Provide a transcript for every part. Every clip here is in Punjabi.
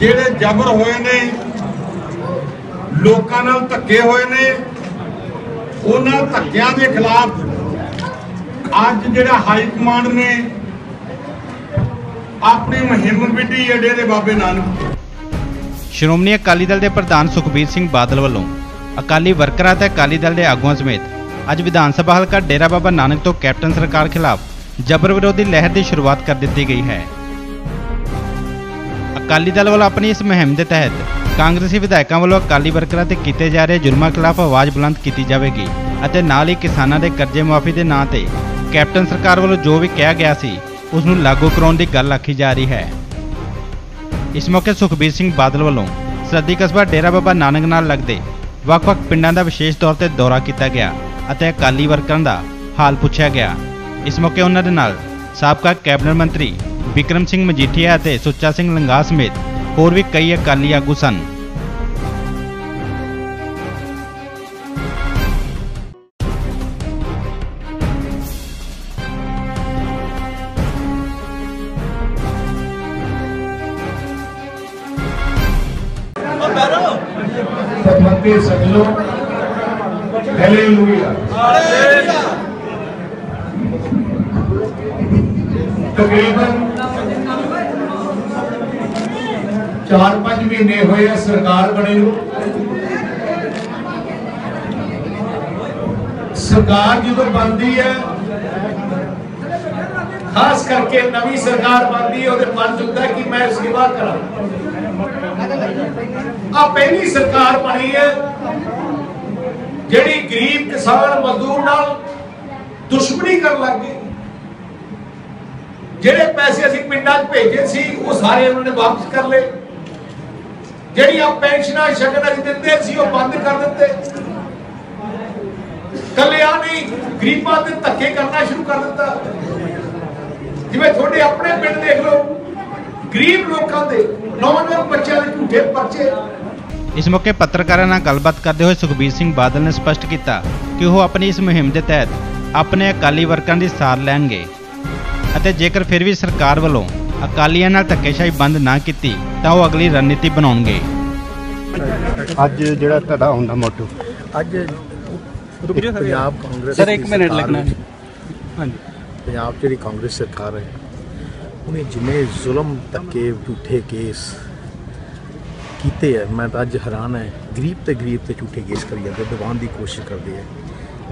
ਜਿਹੜੇ ਜ਼ਬਰ ਹੋਏ ਨੇ, ਲੋਕਾਂ ਨਾਲ ਧੱਕੇ ਹੋਏ ਨੇ, ਉਹਨਾਂ ਧੱਕਿਆਂ ਦੇ ਖਿਲਾਫ ਅੱਜ ਜਿਹੜਾ ਹਾਈ ਕਮਾਂਡ ਨੇ ਆਪਣੀ ਮੁਹਿੰਮ ਵਿੱਢੀ ਹੈ ਡੇਰੇ ਬਾਬੇ ਨਾਨਕ ਸ਼੍ਰੋਮਣੀ ਅਕਾਲੀ ਦਲ ਦੇ ਪ੍ਰਧਾਨ ਸੁਖਬੀਰ ਸਿੰਘ ਬਾਦਲ ਵੱਲੋਂ ਅਕਾਲੀ ਵਰਕਰਾਂ ਤੇ ਅਕਾਲੀ ਦਲ ਦੇ ਆਗੂਆਂ ਸਮੇਤ ਅੱਜ ਵਿਧਾਨ ਸਭਾ ਹਲਕਾ ਡੇਰਾ ਬਾਬਾ ਨਾਨਕ ਤੋਂ ਕੈਪਟਨ ਸਰਕਾਰ ਖਿਲਾਫ ਜਬਰ ਵਿਰੋਧੀ ਲਹਿਰ ਦੀ ਸ਼ੁਰੂਆਤ ਕਰ ਦਿੱਤੀ ਗਈ ਹੈ। ਅਕਾਲੀ ਦਲ ਵੱਲੋਂ ਆਪਣੀ ਇਸ ਮੁਹਿੰਮ ਦੇ ਤਹਿਤ ਕਾਂਗਰਸੀ ਵਿਧਾਇਕਾਂ ਵੱਲੋਂ ਅਕਾਲੀ ਵਰਕਰਾਂ ਤੇ ਕੀਤੇ ਜਾ ਰਹੇ ਜੁਰਮਾਂ ਖਿਲਾਫ ਆਵਾਜ਼ ਬੁਲੰਦ ਕੀਤੀ ਜਾਵੇਗੀ ਅਤੇ ਨਾਲ ਹੀ ਕਿਸਾਨਾਂ ਦੇ ਕਰਜ਼ੇ ਮੁਆਫੀ ਦੇ ਨਾਂ ਤੇ ਕੈਪਟਨ ਸਰਕਾਰ ਵੱਲੋਂ ਜੋ ਵੀ ਕਿਹਾ ਗਿਆ ਸੀ, ਉਸ ਨੂੰ ਲਾਗੂ ਕਰਾਉਣ ਦੀ ਗੱਲ ਆਖੀ ਜਾ ਰਹੀ ਹੈ। ਇਸ ਮੌਕੇ ਸੁਖਬੀਰ ਸਿੰਘ ਬਾਦਲ ਵੱਲੋਂ ਸਰਦੀ ਕਸਬਾ ਡੇਰਾ ਬਾਬਾ ਨਾਨਕ ਨਾਲ ਲੱਗਦੇ ਵੱਖ-ਵੱਖ ਪਿੰਡਾਂ ਦਾ ਵਿਸ਼ੇਸ਼ ਤੌਰ ਤੇ ਦੌਰਾ ਕੀਤਾ ਗਿਆ ਅਤੇ ਅਕਾਲੀ ਵਰਕਰਾਂ ਦਾ ਹਾਲ ਪੁੱਛਿਆ ਗਿਆ। ਇਸ ਮੌਕੇ ਉਹਨਾਂ ਦੇ ਨਾਲ ਸਾਬਕਾ ਕੈਬਨਿਟ ਮੰਤਰੀ ਵਿਕਰਮ ਸਿੰਘ ਮਜੀਠੀਆ ਅਤੇ ਸੁੱਚਾ ਸਿੰਘ ਲੰਗਾ ਸਮੇਤ ਹੋਰ ਵੀ ਕਈ ਅਕਾਲੀ ਆਗੂ ਸਨ। ਸਤਿ ਮੰਤਰੀ ਸਗਲੋ ਹੈਲੇਲੂਇਆ ਹਾਲੇਲੂਇਆ ਤਕਰੀਬਨ 4-5 ਮਹੀਨੇ ਹੋਏ ਆ ਸਰਕਾਰ ਬਣੇ ਨੂੰ। ਸਰਕਾਰ ਜਦੋਂ ਬਣਦੀ ਹੈ, ਖਾਸ ਕਰਕੇ ਨਵੀਂ ਸਰਕਾਰ ਬਣਦੀ ਹੈ, ਉਹਦੇ ਮਨ ਚ ਕਿ ਮੈਂ ਸੇਵਾ ਕਰਾਂ। ਆ ਪਹਿਲੀ ਸਰਕਾਰ ਬਣੀ ਹੈ, ਜਿਹੜੀ ਗਰੀਬ ਕਿਸਾਨ ਮਜ਼ਦੂਰ ਨਾਲ ਦੁਸ਼ਮਣੀ ਕਰਨ ਲੱਗ ਗਈ। ਜਿਹੜੇ ਪੈਸੇ ਅਸੀਂ ਪਿੰਡਾਂ 'ਚ ਭੇਜੇ ਸੀ, ਉਹ ਸਾਰੇ ਉਹਨਾਂ ਨੇ ਵਾਪਸ ਕਰ ਲਏ। ਜਿਹੜੀਆਂ ਪੈਨਸ਼ਨਾਂ ਸ਼ਗਨ ਅਸੀਂ ਦਿੰਦੇ ਸੀ, ਉਹ ਬੰਦ ਕਰ ਦਿੱਤੇ। ਕੱਲਿਆਂ ਨਹੀਂ ਗਰੀਬਾਂ ਤੇ ਧੱਕੇ ਕਰਨਾ ਸ਼ੁਰੂ ਕਰ ਦਿੱਤਾ। ਜਿਵੇਂ ਤੁਹਾਡੇ ਆਪਣੇ ਪਿੰਡ ਦੇਖ ਲਓ, ਗਰੀਬ ਲੋਕਾਂ ਦੇ ਨੌਜਵਾਨ ਬੱਚਿਆਂ ਦੇ ਝੂਠੇ ਪਰਚੇ। ਇਸ ਮੌਕੇ ਪੱਤਰਕਾਰਾਂ ਨਾਲ ਗੱਲਬਾਤ ਕਰਦੇ ਹੋਏ ਸੁਖਬੀਰ ਸਿੰਘ ਬਾਦਲ ਨੇ ਸਪਸ਼ਟ ਕੀਤਾ ਕਿ ਉਹ ਆਪਣੀ ਇਸ ਮੁਹਿੰਮ ਦੇ ਤਹਿਤ ਆਪਣੇ ਅਕਾਲੀ ਵਰਕਰਾਂ ਦੀ ਸਾਰ ਲੈਣਗੇ। ਅਤੇ ਜੇਕਰ ਫਿਰ ਵੀ ਸਰਕਾਰ ਵੱਲੋਂ ਅਕਾਲੀਆਂ ਨਾਲ ਧੱਕੇਸ਼ਾਹੀ ਬੰਦ ਨਾ ਕੀਤੀ ਤਾਂ ਉਹ ਅਗਲੀ ਰਣਨੀਤੀ ਬਣਾਉਣਗੇ। ਅੱਜ ਜਿਹੜਾ ਤੁਹਾਡਾ ਹੁੰਦਾ ਮੋਟੋ ਅੱਜ ਪੰਜਾਬ ਕਾਂਗਰਸ ਸਰ, ਇੱਕ ਦੀ ਮਿੰਟ ਸਰਕਾਰ ਲੱਗਣਾ। ਹੈ। ਹਾਂਜੀ। ਪੰਜਾਬ ਜਿਹੜੀ ਕਾਂਗਰਸ ਸਰਕਾਰ ਹੈ ਉਹਨੇ ਜਿੰਨੇ ਜ਼ੁਲਮ ਧੱਕੇ ਝੂਠੇ ਕੇਸ ਕੀਤੇ ਹੈ ਮੈਂ ਤਾਂ ਅੱਜ ਹੈਰਾਨ ਹੈ ਗਰੀਬ ਤੇ ਗਰੀਬ ਤੇ ਝੂਠੇ ਕੇਸ ਕਰੀ ਜਾਂਦੇ ਦਬਾਉਣ ਦੀ ਕੋਸ਼ਿਸ਼ ਕਰਦੇ ਹੈ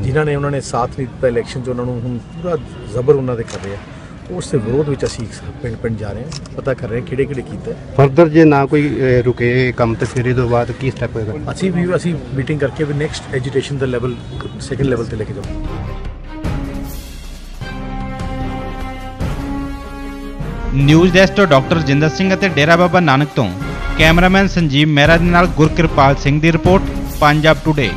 ਜਿਨ੍ਹਾਂ ਨੇ ਉਹਨਾਂ ਨੇ ਸਾਥ ਨਹੀਂ ਦਿੱਤਾ ਇਲੈਕਸ਼ਨ 'ਚ ਉਹਨਾਂ ਨੂੰ ਹੁਣ ਪੂਰਾ ਜ਼ਬਰ ਉਹਨਾਂ ਦੇ ਕਰ ਰਿਹਾ ਉਸ ਦੇ ਵਿਰੋਧ ਵਿੱਚ ਅਸੀਂ ਪਿੰਡ ਪਿੰਡ ਜਾ ਰਹੇ ਹਾਂ ਪਤਾ ਕਰ ਰਹੇ ਹਾਂ ਕਿਹੜੇ ਕਿਹੜੇ ਕੀਤਾ। ਫਰਦਰ ਜੇ ਨਾ ਕੋਈ ਅਹ, ਰੁਕੇ ਕੰਮ ਤੇ ਫਿਰ ਇਹਦੇ ਬਾਅਦ ਕੀ ਸਟੈਪ ਹੋਏਗਾ? ਅਸੀਂ ਵੀ ਅਸੀਂ ਮੀਟਿੰਗ ਕਰਕੇ ਵੀ ਨੈਕਸਟ ਐਜੀਟੇਸ਼ਨ ਦਾ ਲੈਵਲ ਸੈਕੰਡ ਲੈਵਲ ਤੇ ਲੈ ਕੇ ਜਾਵਾਂਗੇ। ਨਿਊਜ਼ ਡੈਸਕ ਤੋਂ ਡਾਕਟਰ ਜਿੰਦਰ ਸਿੰਘ ਅਤੇ ਡੇਰਾ ਬਾਬਾ ਨਾਨਕ ਤੋਂ ਕੈਮਰਾਮੈਨ ਸੰਜੀਵ ਮਹਿਰਾ ਦੇ ਨਾਲ ਗੁਰਕਿਰਪਾਲ ਸਿੰਘ ਦੀ ਰਿਪੋਰਟ ਪੰਜਾਬ ਟੁਡੇ